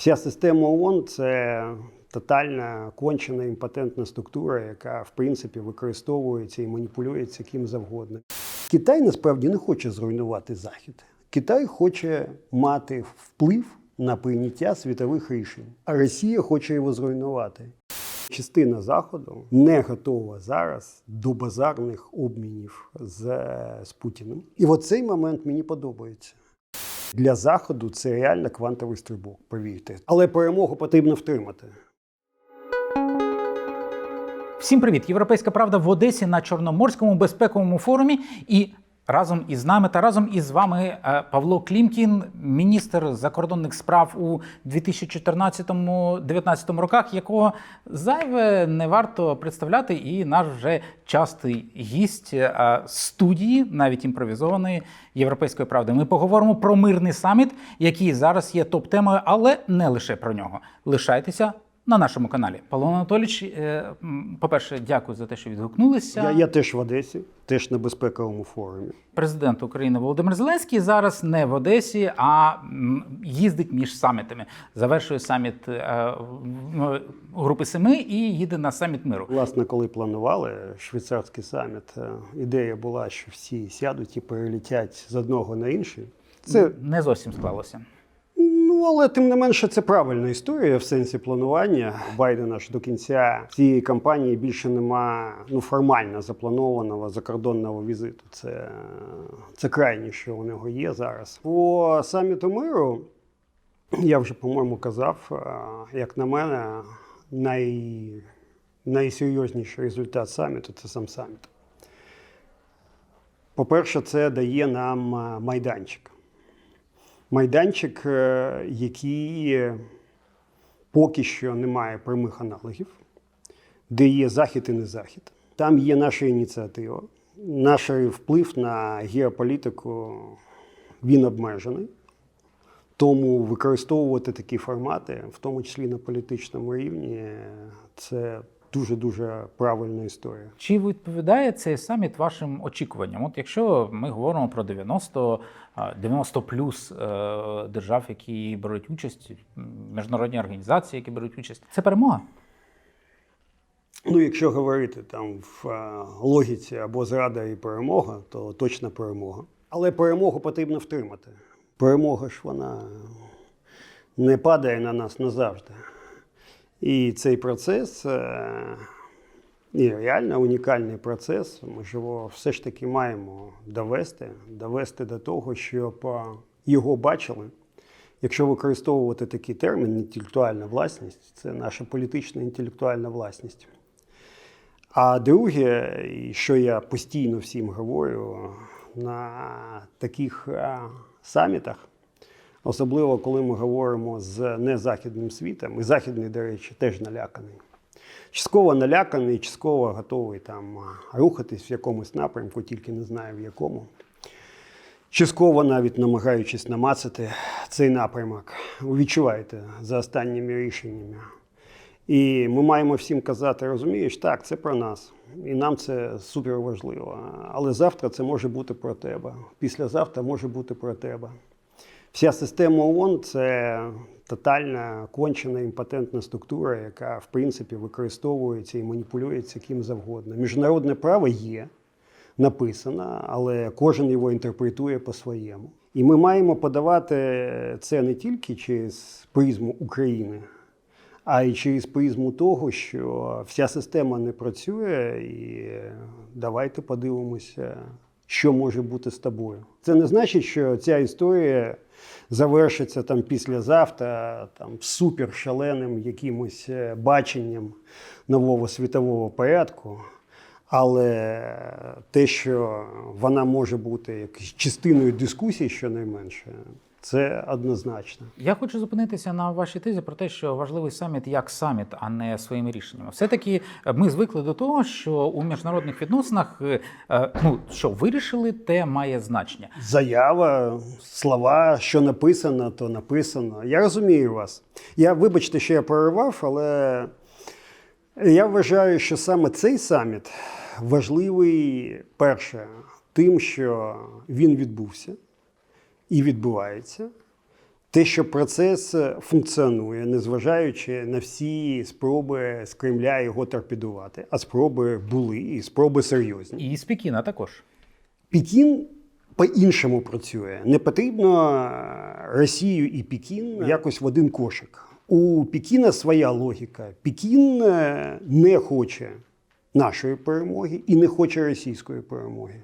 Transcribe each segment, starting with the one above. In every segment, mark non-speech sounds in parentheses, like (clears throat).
Вся система ООН – це тотальна кончена імпотентна структура, яка в принципі використовується і маніпулюється ким завгодно. Китай насправді не хоче зруйнувати Захід. Китай хоче мати вплив на прийняття світових рішень, а Росія хоче його зруйнувати. Частина заходу не готова зараз до базарних обмінів з, з Путіним. І в цей момент мені подобається. Для заходу це реально квантовий стрибок, повірте. Але перемогу потрібно втримати. Всім привіт! Європейська правда в Одесі на Чорноморському безпековому форумі. І разом із нами та разом із вами е, Павло Клімкін, міністр закордонних справ у 2014-2019 роках, якого зайве не варто представляти, і наш вже частий гість е, студії, навіть імпровізованої європейської правди. Ми поговоримо про мирний саміт, який зараз є топ-темою, але не лише про нього. Лишайтеся на нашому каналі. Павло Анатолійович, е, по-перше, дякую за те, що відгукнулися. Я, я теж в Одесі, теж на безпековому форумі. Президент України Володимир Зеленський зараз не в Одесі, а їздить між самітами. Завершує саміт е, групи семи і їде на саміт миру. Власне, коли планували швейцарський саміт, е, ідея була, що всі сядуть і перелетять з одного на інший. Це не зовсім склалося. Ну, але тим не менше, це правильна історія в сенсі планування. Байдена ж до кінця цієї кампанії більше нема ну, формально запланованого закордонного візиту. Це, це крайнє, що у нього є зараз. По саміту миру, я вже, по-моєму, казав, е, як на мене, най, найсерйозніший результат саміту це сам саміт. По-перше, це дає нам е, майданчик майданчик, е, який поки що не має прямих аналогів, де є захід і не захід. Там є наша ініціатива, наш вплив на геополітику він обмежений. Тому використовувати такі формати, в тому числі на політичному рівні, це дуже-дуже правильна історія. Чи відповідає цей саміт вашим очікуванням? От якщо ми говоримо про 90, 90 плюс е, держав, які беруть участь, міжнародні організації, які беруть участь, це перемога? Ну, якщо говорити там в е, логіці або зрада і перемога, то точно перемога. Але перемогу потрібно втримати. Перемога ж вона не падає на нас назавжди. І цей процес, е, і реально унікальний процес, ми ж його все ж таки маємо довести, довести до того, щоб е, його бачили. Якщо використовувати такий термін інтелектуальна власність, це наша політична інтелектуальна власність. А друге, що я постійно всім говорю на таких е, самітах, особливо коли ми говоримо з незахідним світом, і західний, до речі, теж наляканий. Частково наляканий, частково готовий там рухатись в якомусь напрямку, тільки не знаю в якому. Частково навіть намагаючись намацати цей напрямок, ви відчуваєте за останніми рішеннями. І ми маємо всім казати, розумієш, так, це про нас. І нам це супер важливо. Але завтра це може бути про тебе. Післязавтра може бути про тебе. Вся система ООН це тотальна кончена імпотентна структура, яка в принципі використовується і маніпулюється ким завгодно. Міжнародне право є, написано, але кожен його інтерпретує по-своєму. І ми маємо подавати це не тільки через призму України, а й через призму того, що вся система не працює, і давайте подивимося, що може бути з тобою. Це не значить, що ця історія завершиться там післязавтра там супер шаленим якимось е, баченням нового світового порядку. Але те, що вона може бути частиною дискусії, щонайменше, це однозначно. Я хочу зупинитися на вашій тезі про те, що важливий саміт як саміт, а не своїми рішеннями. Все-таки е, ми звикли до того, що у міжнародних відносинах е, е, ну що вирішили, те має значення. Заява, слова, що написано, то написано. Я розумію вас. Я вибачте, що я перервав, але я вважаю, що саме цей саміт важливий перше, тим, що він відбувся і відбувається. те, що процес функціонує, незважаючи на всі спроби з Кремля його торпедувати, а спроби були і спроби серйозні. І з Пекіна також. Пекін по-іншому працює. Не потрібно Росію і Пекін якось в один кошик. У Пекіна своя логіка. Пекін е, не хоче нашої перемоги і не хоче російської перемоги.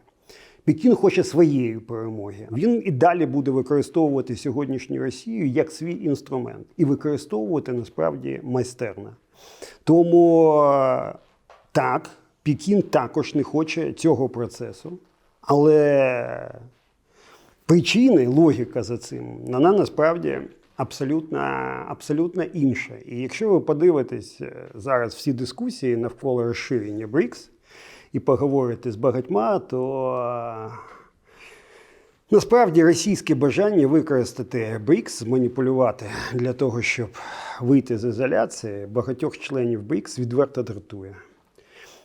Пекін хоче своєї перемоги. Він і далі буде використовувати сьогоднішню Росію як свій інструмент і використовувати насправді майстерно. Тому е, так, Пекін також не хоче цього процесу, але причини, логіка за цим, вона насправді абсолютно, абсолютно інша. І якщо ви подивитесь е, зараз всі дискусії навколо розширення БРІКС і поговорити з багатьма, то е, насправді російське бажання використати БРІКС, зманіпулювати для того, щоб вийти з ізоляції, багатьох членів БРІКС відверто дратує.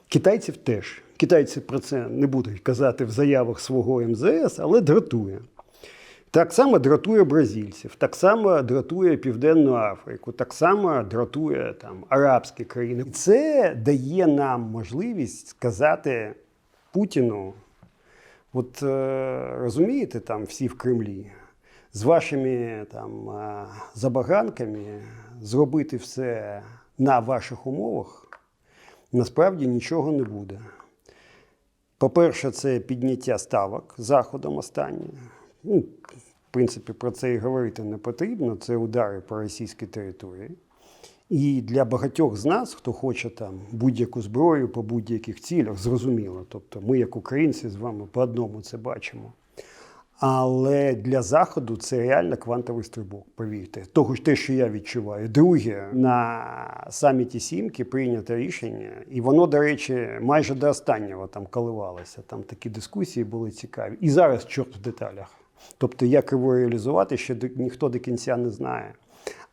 Китайців теж. Китайці про це не будуть казати в заявах свого МЗС, але дратує. Так само дратує бразильців, так само дратує Південну Африку, так само дратує там арабські країни. І це дає нам можливість сказати Путіну: от е, розумієте, там всі в Кремлі, з вашими там е, забаганками зробити все на ваших умовах насправді нічого не буде. По-перше, це підняття ставок заходом останнє. Ну, в принципі, про це і говорити не потрібно. Це удари по російській території. І для багатьох з нас, хто хоче там будь-яку зброю по будь-яких цілях, зрозуміло. Тобто ми, як українці, з вами по одному це бачимо. Але для заходу це реально квантовий стрибок, повірте. Того ж те, що я відчуваю. Друге, на саміті Сімки прийнято рішення, і воно, до речі, майже до останнього там коливалося. Там такі дискусії були цікаві. І зараз чорт в деталях. Тобто, як його реалізувати, ще ніхто до кінця не знає.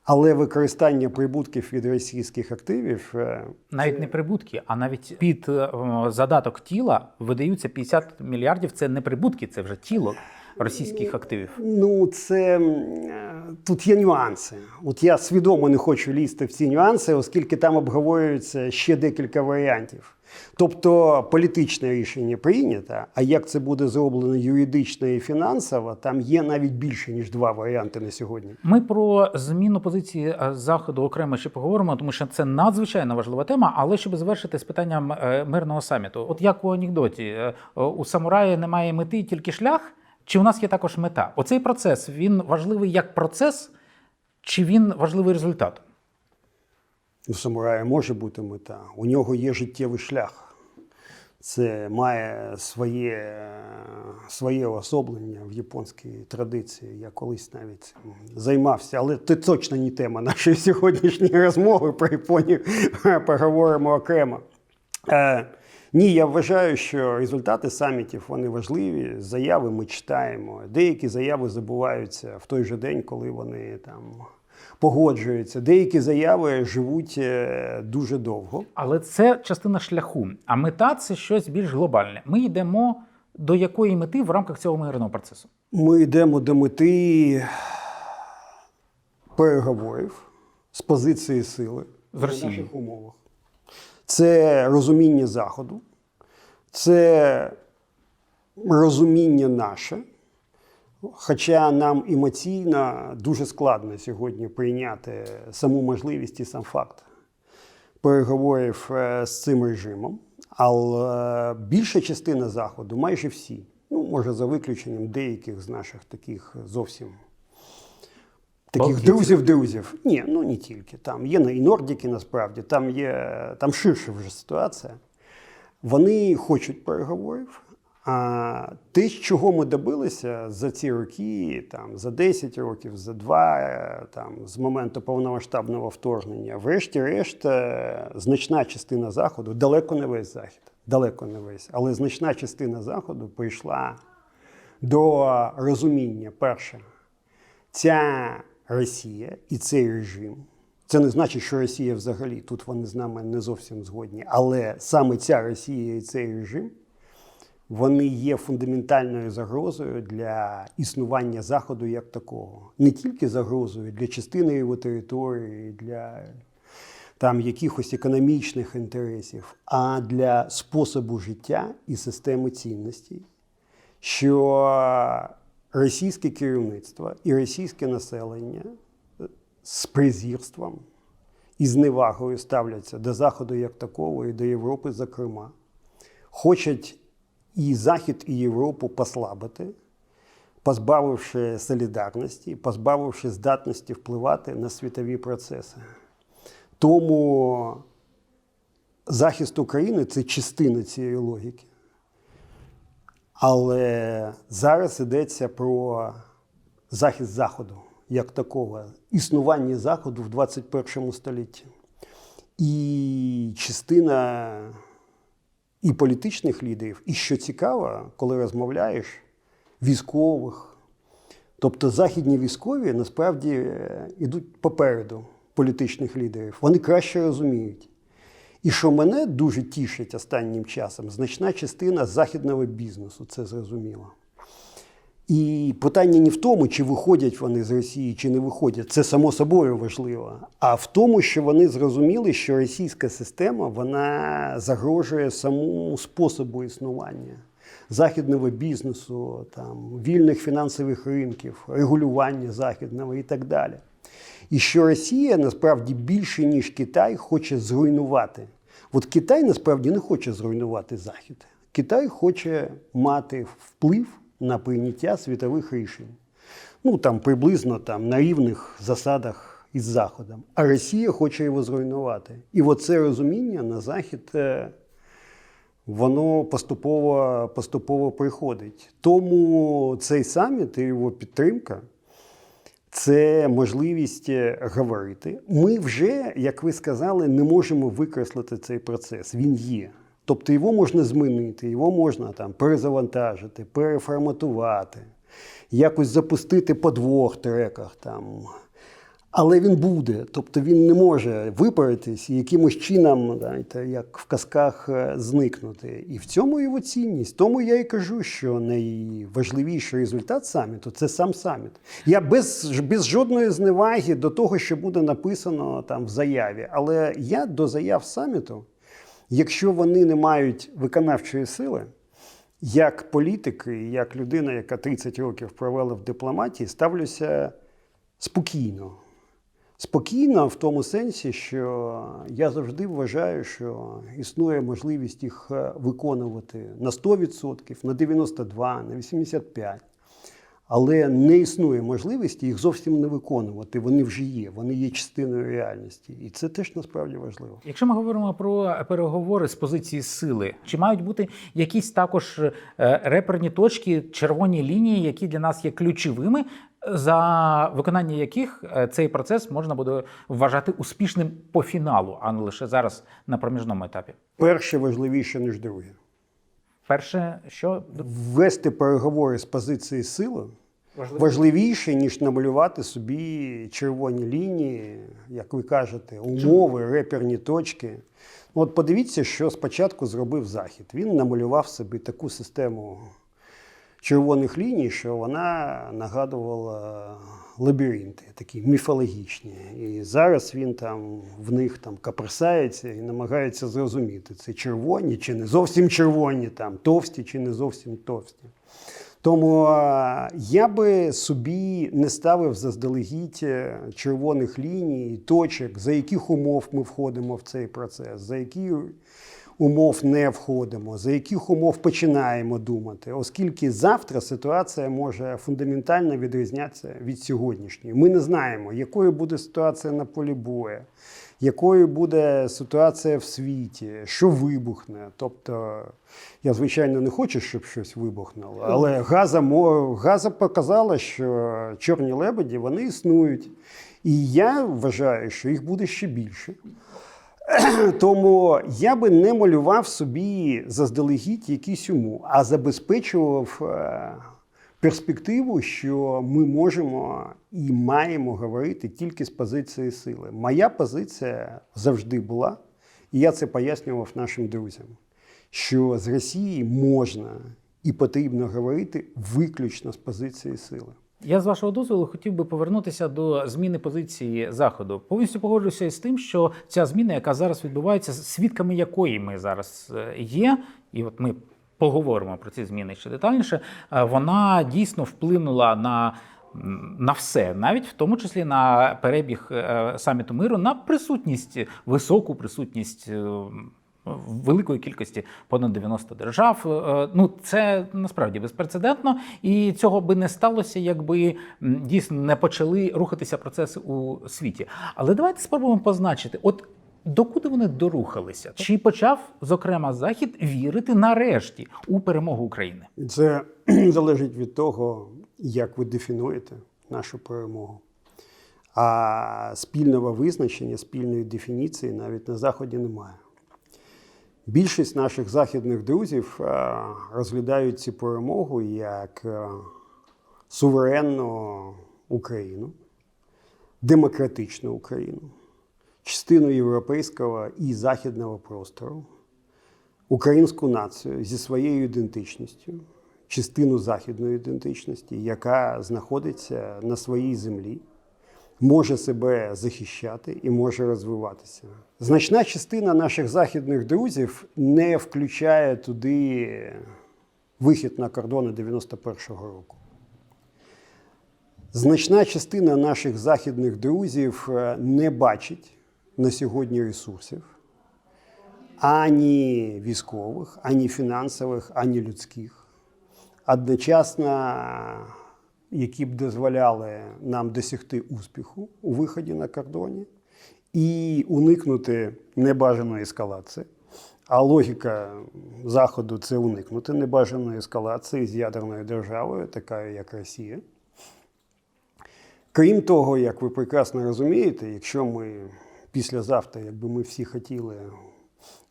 Але використання прибутків від російських активів е, Навіть не прибутки, а навіть під е, задаток тіла видаються 50 мільярдів. Це не прибутки, це вже тіло російських активів. Ну, це е, тут є нюанси. От я свідомо не хочу лізти в ці нюанси, оскільки там обговорюється ще декілька варіантів. Тобто політичне рішення прийнято, а як це буде зроблено юридично і фінансово, там є навіть більше ніж два варіанти на сьогодні. Ми про зміну позиції е, заходу окремо ще поговоримо, тому що це надзвичайно важлива тема. Але щоб завершити з питанням е, мирного саміту, от як у анекдоті, е, у самураї немає мети, тільки шлях. Чи у нас є також мета? Оцей процес він важливий як процес, чи він важливий результат? У самурая може бути мета. У нього є життєвий шлях. Це має своє, своє особлення в японській традиції. Я колись навіть займався, але це точно не тема нашої сьогоднішньої розмови про Японію. (laughs) Поговоримо окремо. Е, ні, я вважаю, що результати самітів вони важливі. Заяви ми читаємо. Деякі заяви забуваються в той же день, коли вони там погоджуються. Деякі заяви живуть е, дуже довго. Але це частина шляху. А мета це щось більш глобальне. Ми йдемо до якої мети в рамках цього мирного процесу? Ми йдемо до мети переговорів з позиції сили З Росією. в наших умовах. Це розуміння Заходу, це розуміння наше. Хоча нам емоційно дуже складно сьогодні прийняти саму можливість і сам факт переговорів е, з цим режимом. Але більша частина Заходу, майже всі, ну може за виключенням деяких з наших таких зовсім таких друзів-друзів. Ні, ну не тільки. Там є і нордіки насправді, там є там ширша вже ситуація. Вони хочуть переговорів. А те, чого ми добилися за ці роки, там, за 10 років, за 2, е, там, з моменту повномасштабного вторгнення, врешті-решт, е, значна частина Заходу, далеко не весь Захід, далеко не весь, але значна частина Заходу прийшла до розуміння, перше, ця Росія і цей режим. Це не значить, що Росія взагалі тут вони з нами не зовсім згодні. Але саме ця Росія і цей режим вони є фундаментальною загрозою для існування Заходу як такого. Не тільки загрозою для частини його території, для там якихось економічних інтересів, а для способу життя і системи цінностей, що російське керівництво і російське населення з презірством і зневагою ставляться до Заходу як такого, і до Європи, зокрема, хочуть і Захід, і Європу послабити, позбавивши солідарності, позбавивши здатності впливати на світові процеси. Тому захист України це частина цієї логіки. Але зараз йдеться про захист Заходу як такого, існування Заходу в 21 столітті. І частина і політичних лідерів, і що цікаво, коли розмовляєш, військових. Тобто західні військові насправді е, йдуть попереду політичних лідерів. Вони краще розуміють. І що мене дуже тішить останнім часом, значна частина західного бізнесу, це зрозуміло. І питання не в тому, чи виходять вони з Росії, чи не виходять. Це само собою важливо. А в тому, що вони зрозуміли, що російська система вона загрожує самому способу існування західного бізнесу, там, вільних фінансових ринків, регулювання західного і так далі. І що Росія насправді більше, ніж Китай, хоче зруйнувати. От Китай насправді не хоче зруйнувати Захід. Китай хоче мати вплив на прийняття світових рішень. Ну там приблизно там, на рівних засадах із Заходом. А Росія хоче його зруйнувати. І оце розуміння на Захід е, воно поступово, поступово приходить. Тому цей саміт і його підтримка це можливість е, говорити. Ми вже, як ви сказали, не можемо викреслити цей процес. Він є. Тобто його можна змінити, його можна там перезавантажити, переформатувати, якось запустити по двох треках там. Але він буде, тобто він не може випаритись і якимось чином, знаєте, як в казках, е, зникнути. І в цьому його цінність. Тому я і кажу, що найважливіший результат саміту це сам саміт. Я без, без жодної зневаги до того, що буде написано там в заяві. Але я до заяв саміту, якщо вони не мають виконавчої сили, як політик і як людина, яка 30 років провела в дипломатії, ставлюся спокійно. Спокійно в тому сенсі, що я завжди вважаю, що існує можливість їх е, виконувати на 100%, на 92%, на 85%. Але не існує можливості їх зовсім не виконувати. Вони вже є, вони є частиною реальності. І це теж насправді важливо. Якщо ми говоримо про переговори з позиції сили, чи мають бути якісь також е, реперні точки, червоні лінії, які для нас є ключовими, за виконання яких е, цей процес можна буде вважати успішним по фіналу, а не лише зараз на проміжному етапі? Перше важливіше, ніж друге. Перше, що Ввести переговори з позиції сили важливіше, ніж намалювати собі червоні лінії, як ви кажете, умови, реперні точки. Ну, От подивіться, що спочатку зробив Захід. Він намалював собі таку систему червоних ліній, що вона нагадувала лабіринти, такі міфологічні. І зараз він там в них там каперсається і намагається зрозуміти, це червоні чи не зовсім червоні, там товсті чи не зовсім товсті. Тому я би собі не ставив заздалегідь е, червоних ліній, точок, за яких умов ми входимо в цей процес, за які умов не входимо, за яких умов починаємо думати, оскільки завтра ситуація може фундаментально відрізнятися від сьогоднішньої. Ми не знаємо, якою буде ситуація на полі бою, якою буде ситуація в світі, що вибухне. Тобто, я звичайно не хочу, щоб щось вибухнуло, але газа, газа показала, що чорні лебеді вони існують. І я вважаю, що їх буде ще більше. (clears throat) Тому я би не малював собі заздалегідь якісь умов, а забезпечував е, перспективу, що ми можемо і маємо говорити тільки з позиції сили. Моя позиція завжди була, і я це пояснював нашим друзям, що з Росії можна і потрібно говорити виключно з позиції сили. Я з вашого дозволу хотів би повернутися до зміни позиції заходу. Повністю погоджуюся із тим, що ця зміна, яка зараз відбувається, свідками якої ми зараз е, є, і от ми поговоримо про ці зміни ще детальніше. е, Вона дійсно вплинула на. На все, навіть в тому числі на перебіг е, саміту миру, на присутність, високу присутність е, великої кількості понад 90 держав. Ну це насправді безпрецедентно, і цього би не сталося, якби дійсно не почали рухатися процеси у світі. Але давайте спробуємо позначити, от. Докуди вони дорухалися? Чи почав, зокрема, Захід вірити нарешті у перемогу України? Це (clears throat) залежить від того, як ви дефінуєте нашу перемогу. А спільного визначення, спільної дефініції навіть на Заході немає. Більшість наших західних друзів е, розглядають цю перемогу як е, суверенну Україну, демократичну Україну, частину європейського і західного простору, українську націю зі своєю ідентичністю, частину західної ідентичності, яка знаходиться на своїй землі, може себе захищати і може розвиватися. Значна частина наших західних друзів не включає туди вихід на кордони 91-го року. Значна частина наших західних друзів е, не бачить на сьогодні ресурсів ані військових, ані фінансових, ані людських. Одночасно, які б дозволяли нам досягти успіху у виході на кордоні і уникнути небажаної ескалації. А логіка Заходу це уникнути небажаної ескалації з ядерною державою, такою як Росія. Крім того, як ви прекрасно розумієте, якщо ми післязавтра, якби ми всі хотіли,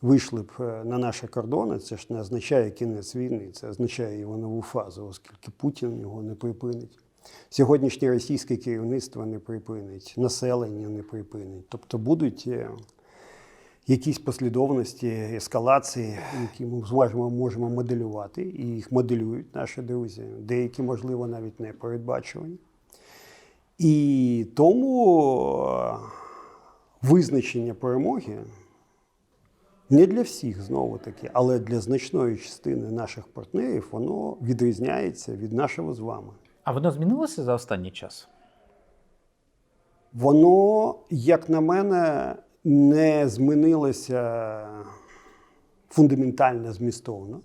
вийшли б е, на наші кордони, це ж не означає кінець війни, це означає його нову фазу, оскільки Путін його не припинить. Сьогоднішнє російське керівництво не припинить, населення не припинить. Тобто будуть е, якісь послідовності ескалації, які ми зможемо можемо моделювати, і їх моделюють наші друзі. Деякі, можливо, навіть не передбачувані. І тому визначення перемоги не для всіх знову таки, але для значної частини наших партнерів воно відрізняється від нашого з вами. А воно змінилося за останній час? Воно, як на мене, не змінилося фундаментально змістовно,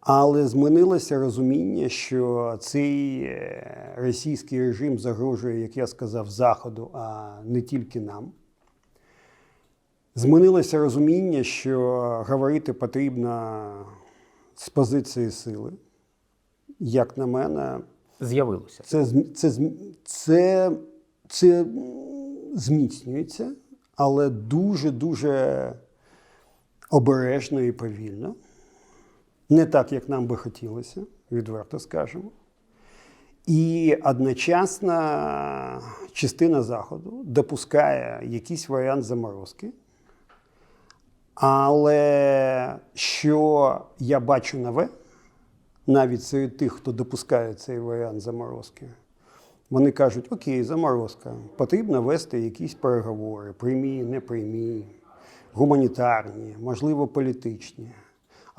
але змінилося розуміння, що цей е, російський режим загрожує, як я сказав, Заходу, а не тільки нам. Змінилося розуміння, що говорити потрібно з позиції сили. Як на мене, З'явилося. це, це, це, це зміцнюється, але дуже-дуже обережно і повільно. Не так, як нам би хотілося, відверто скажемо. І одночасно частина Заходу допускає якийсь варіант заморозки. Але що я бачу нове, навіть серед тих, хто допускає цей варіант заморозки, вони кажуть: окей, заморозка, потрібно вести якісь переговори, прямі, непрямі, гуманітарні, можливо, політичні.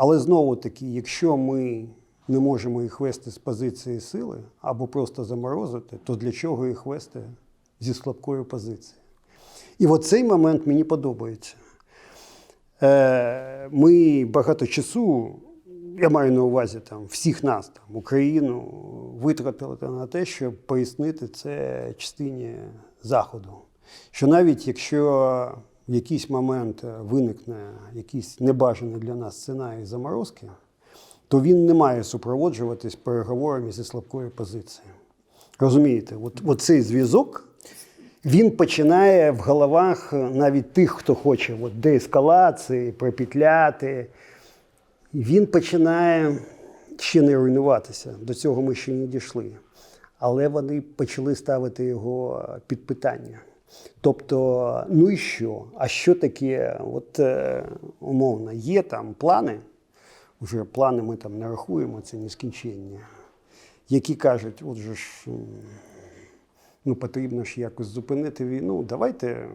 Але знову таки, якщо ми не можемо їх вести з позиції сили або просто заморозити, то для чого їх вести зі слабкої позиції? І от цей момент мені подобається. Е, Ми багато часу, я маю на увазі там, всіх нас, там, Україну, витратили на те, щоб пояснити це частині Заходу. Що навіть якщо в якийсь момент виникне якийсь небажаний для нас сценарій заморозки, то він не має супроводжуватись переговорами зі слабкою позицією. Розумієте, от, от цей зв'язок він починає в головах навіть тих, хто хоче от, деескалації, пропетляти. Він починає ще не руйнуватися. До цього ми ще не дійшли. Але вони почали ставити його під питання. Тобто, ну і що? А що таке? От е, умовно, є там плани, вже плани ми там не рахуємо, це нескінченні, які кажуть, от же ж ну, потрібно ж якось зупинити війну. Давайте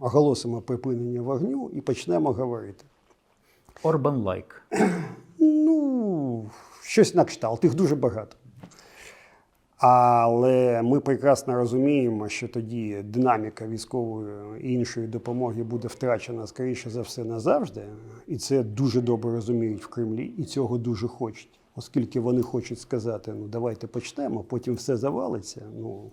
оголосимо припинення вогню і почнемо говорити. Орбан лайк. Ну, щось на кшталт, їх дуже багато. Але ми прекрасно розуміємо, що тоді динаміка військової і іншої допомоги буде втрачена, скоріше за все, назавжди. І це дуже добре розуміють в Кремлі, і цього дуже хочуть. Оскільки вони хочуть сказати, ну давайте почнемо, потім все завалиться. Ну,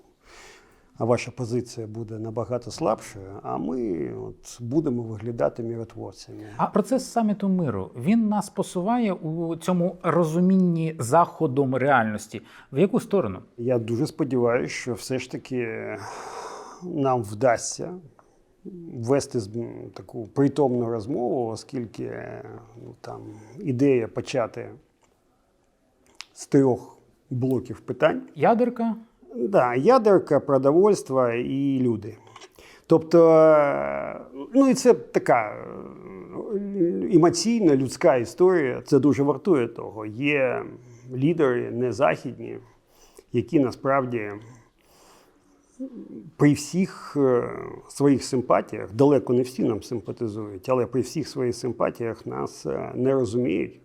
ваша позиція буде набагато слабшою, а ми от будемо виглядати миротворцями. А процес саміту миру він нас посуває у цьому розумінні заходом реальності. В яку сторону? Я дуже сподіваюся, що все ж таки нам вдасться ввести таку притомну розмову, оскільки ну, там ідея почати з трьох блоків питань. Ядерка, Да, ядерка, продовольство і люди. Тобто, е, ну і це така е, емоційна людська історія. Це дуже вартує того. Є лідери незахідні, які насправді при всіх е, своїх симпатіях, далеко не всі нам симпатизують, але при всіх своїх симпатіях нас не розуміють.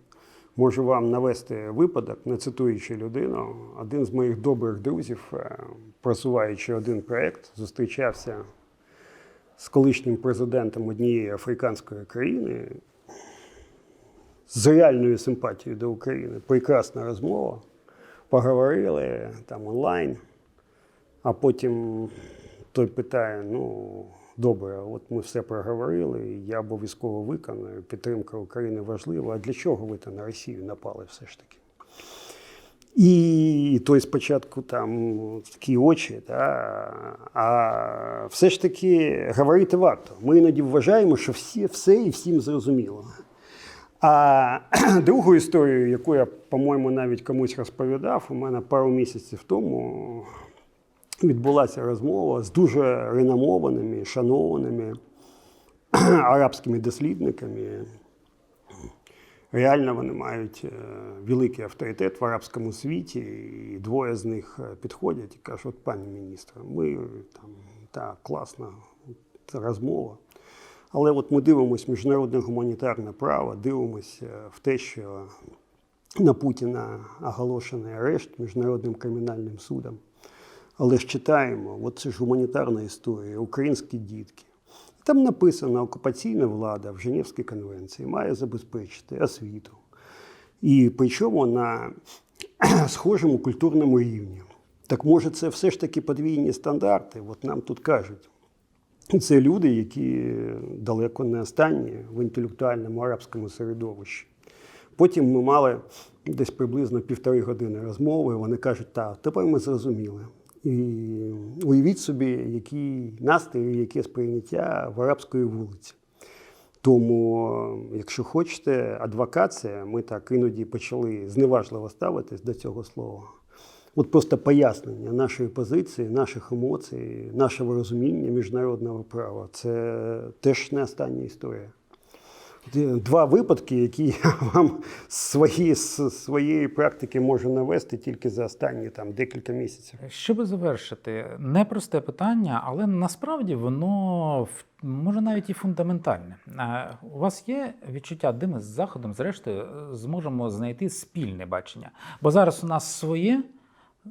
Можу вам навести випадок, не цитуючи людину. Один з моїх добрих друзів, е, просуваючи один проєкт, зустрічався з колишнім президентом однієї африканської країни з реальною симпатією до України. Прекрасна розмова. Поговорили там онлайн. А потім той питає: ну, добре, от ми все проговорили, я обов'язково виконую, підтримка України важлива. А для чого ви то на Росію напали все ж таки? І той спочатку там такі очі, та, а все ж таки говорити варто. Ми іноді вважаємо, що всі, все і всім зрозуміло. А (clears throat) другу історію, яку я, по-моєму, навіть комусь розповідав, у мене пару місяців тому відбулася розмова з дуже реномованими, шанованими (clears throat) арабськими дослідниками. Реально вони мають е, великий авторитет в арабському світі, і двоє з них е, підходять і кажуть, от пані міністр, ми там так, класна розмова. Але от ми дивимося міжнародне гуманітарне право, дивимося в те, що на Путіна оголошений арешт міжнародним кримінальним судом. Але ж читаємо, от це ж гуманітарна історія, українські дітки. Там написано, окупаційна влада в Женевській конвенції має забезпечити освіту. І причому на (clears throat) схожому культурному рівні. Так може, це все ж таки подвійні стандарти? От нам тут кажуть. Це люди, які далеко не останні в інтелектуальному арабському середовищі. Потім ми мали десь приблизно півтори години розмови. Вони кажуть, так, тепер ми зрозуміли. І уявіть собі, який настрій, яке сприйняття в арабської вулиці. Тому, якщо хочете, адвокація, ми так іноді почали зневажливо ставитись до цього слова. От просто пояснення нашої позиції, наших емоцій, нашого розуміння міжнародного права це теж не остання історія. Два випадки, які я вам з своєї, практики можу навести тільки за останні там, декілька місяців. Щоб завершити, непросте питання, але насправді воно може навіть і фундаментальне. Е, У вас є відчуття, де ми з заходом, зрештою, зможемо знайти спільне бачення? Бо зараз у нас своє.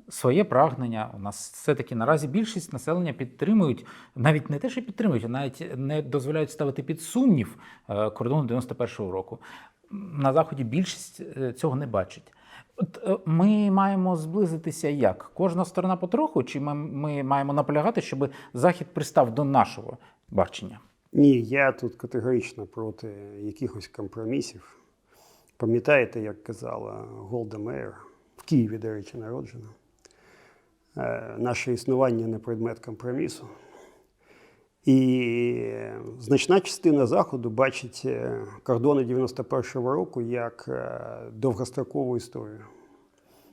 Своє прагнення у нас все-таки наразі більшість населення підтримують, навіть не те, що підтримують, а навіть не дозволяють ставити під сумнів е, кордон 91-го року. На заході більшість е, цього не бачить. От е, ми маємо зблизитися як? Кожна сторона потроху, чи ми, ми маємо наполягати, щоб захід пристав до нашого бачення? Ні, я тут категорично проти якихось компромісів. Пам'ятаєте, як казала Голда Меєр, в Києві, до речі, народжена. Е, Наше існування не предмет компромісу. І значна частина Заходу бачить е, кордони 91-го року як е, довгострокову історію.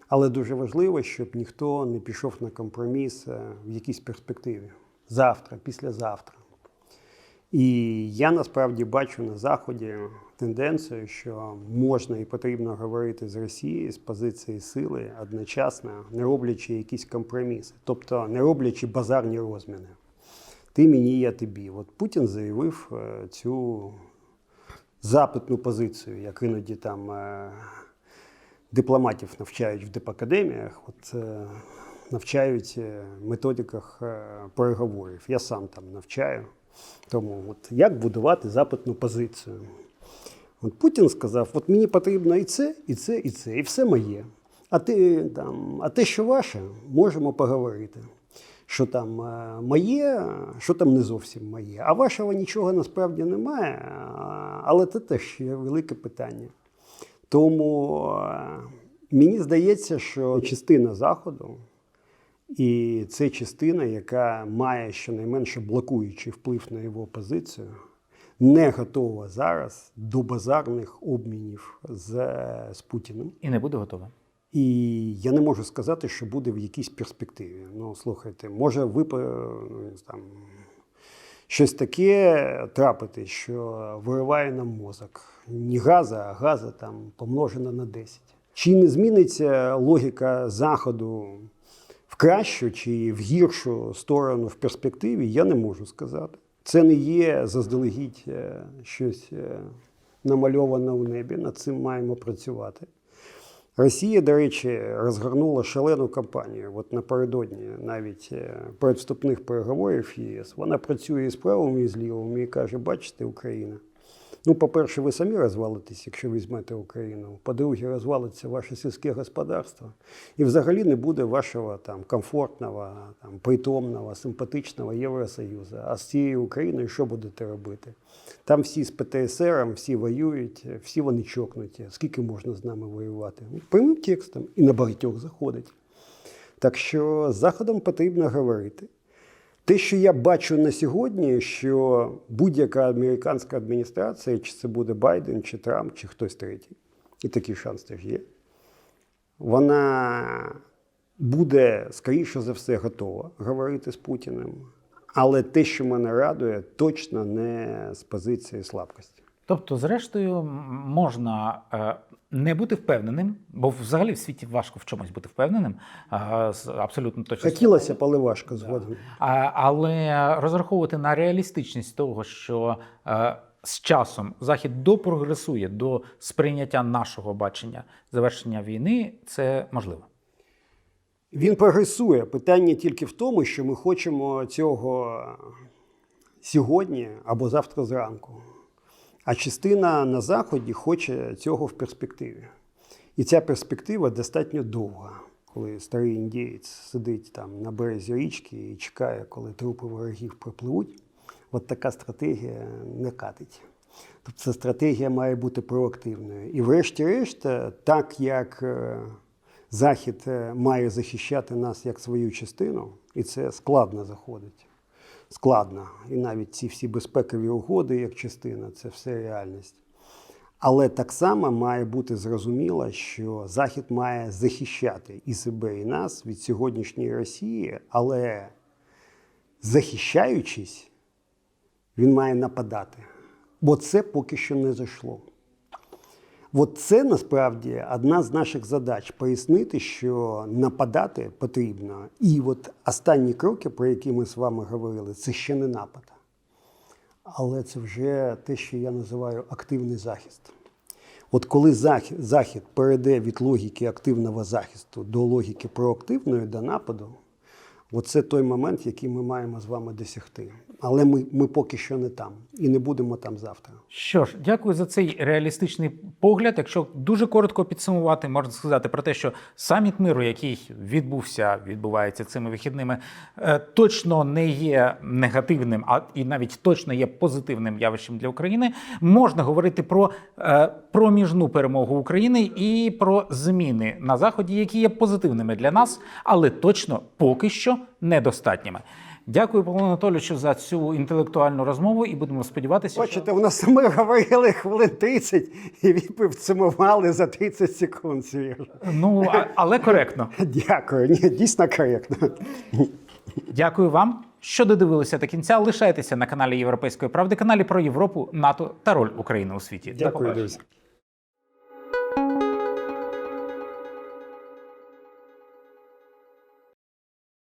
Але дуже важливо, щоб ніхто не пішов на компроміс е, в якійсь перспективі. завтра, післязавтра. І я насправді бачу на Заході тенденцію, що можна і потрібно говорити з Росією з позиції сили одночасно, не роблячи якісь компроміси, тобто не роблячи базарні розміни. Ти мені, я тобі. От Путін заявив е, цю запитну позицію, як іноді там е, дипломатів навчають в дипакадеміях, от е, навчають методиках переговорів. Я сам там навчаю. Тому от як будувати запитну позицію. От Путін сказав: от мені потрібно і це, і це, і це, і все моє. А ти там, а те, що ваше, можемо поговорити. Що там е, моє, що там не зовсім моє. А вашого нічого насправді немає, але це теж є велике питання. Тому е, мені здається, що частина Заходу, і це частина, яка має щонайменше блокуючий вплив на його позицію, не готова зараз до базарних обмінів з, з Путіним. І не буде готова. І я не можу сказати, що буде в якійсь перспективі. Ну, слухайте, може вип... ну, там, щось таке трапити, що вириває нам мозок. Не газа, а газа там помножено на 10. Чи не зміниться логіка Заходу в кращу чи в гіршу сторону в перспективі, я не можу сказати. Це не є заздалегідь е, щось е, намальоване у небі. Над цим маємо працювати. Росія, до речі, розгорнула шалену кампанію. От напередодні навіть е, передвступних переговорів ЄС. Вона працює і з правими, і з лівими і каже: бачите, Україна. Ну, по-перше, ви самі розвалитесь, якщо візьмете Україну. По-друге, розвалиться ваше сільське господарство. І взагалі не буде вашого там комфортного, там притомного, симпатичного Євросоюзу. А з цією Україною що будете робити? Там всі з ПТСР, всі воюють, всі вони чокнуті. Скільки можна з нами воювати? Ну, Прямим текстом і на багатьох заходить. Так що з Заходом потрібно говорити. Те, що я бачу на сьогодні, що будь-яка американська адміністрація, чи це буде Байден, чи Трамп, чи хтось третій, і такий шанс теж є, вона буде, скоріше за все, готова говорити з Путіним. Але те, що мене радує, точно не з позиції слабкості. Тобто, зрештою, можна е, не бути впевненим, бо взагалі в світі важко в чомусь бути впевненим. е, абсолютно точно. Хотілося але важко згодом. Але розраховувати на реалістичність того, що е, з часом Захід допрогресує до сприйняття нашого бачення завершення війни, це можливо. Він прогресує. Питання тільки в тому, що ми хочемо цього сьогодні або завтра зранку. А частина на Заході хоче цього в перспективі. І ця перспектива достатньо довга, коли старий індієць сидить там на березі річки і чекає, коли трупи ворогів припливуть. От така стратегія не катить. Тобто ця стратегія має бути проактивною. І врешті-решт, е, так як е, Захід е, має захищати нас як свою частину, і це складно заходить. Складно. І навіть ці всі безпекові угоди, як частина, це все реальність. Але так само має бути зрозуміло, що Захід має захищати і себе, і нас від сьогоднішньої Росії, але захищаючись, він має нападати. Бо це поки що не зайшло. От це насправді одна з наших задач пояснити, що нападати потрібно. І от останні кроки, про які ми з вами говорили, це ще не напад. Але це вже те, що я називаю активний захист. От коли захід, перейде від логіки активного захисту до логіки проактивної, до нападу, оце той момент, який ми маємо з вами досягти. Але ми, ми поки що не там і не будемо там завтра. Що ж, дякую за цей реалістичний погляд. Якщо дуже коротко підсумувати, можна сказати про те, що саміт миру, який відбувся, відбувається цими вихідними, е, точно не є негативним, а і навіть точно є позитивним явищем для України. Можна говорити про е, проміжну перемогу України і про зміни на заході, які є позитивними для нас, але точно поки що недостатніми. Дякую, Павло Анатолійовичу, за цю інтелектуальну розмову, і будемо сподіватися, що... Бачите, у нас ми говорили хвилин 30 і підсумували за 30 секунд. Ну, а- але коректно. Дякую. Ні, дійсно коректно. Дякую вам, що додивилися до кінця. Лишайтеся на каналі Європейської правди, каналі про Європу, НАТО та роль України у світі. Дякую, друзі.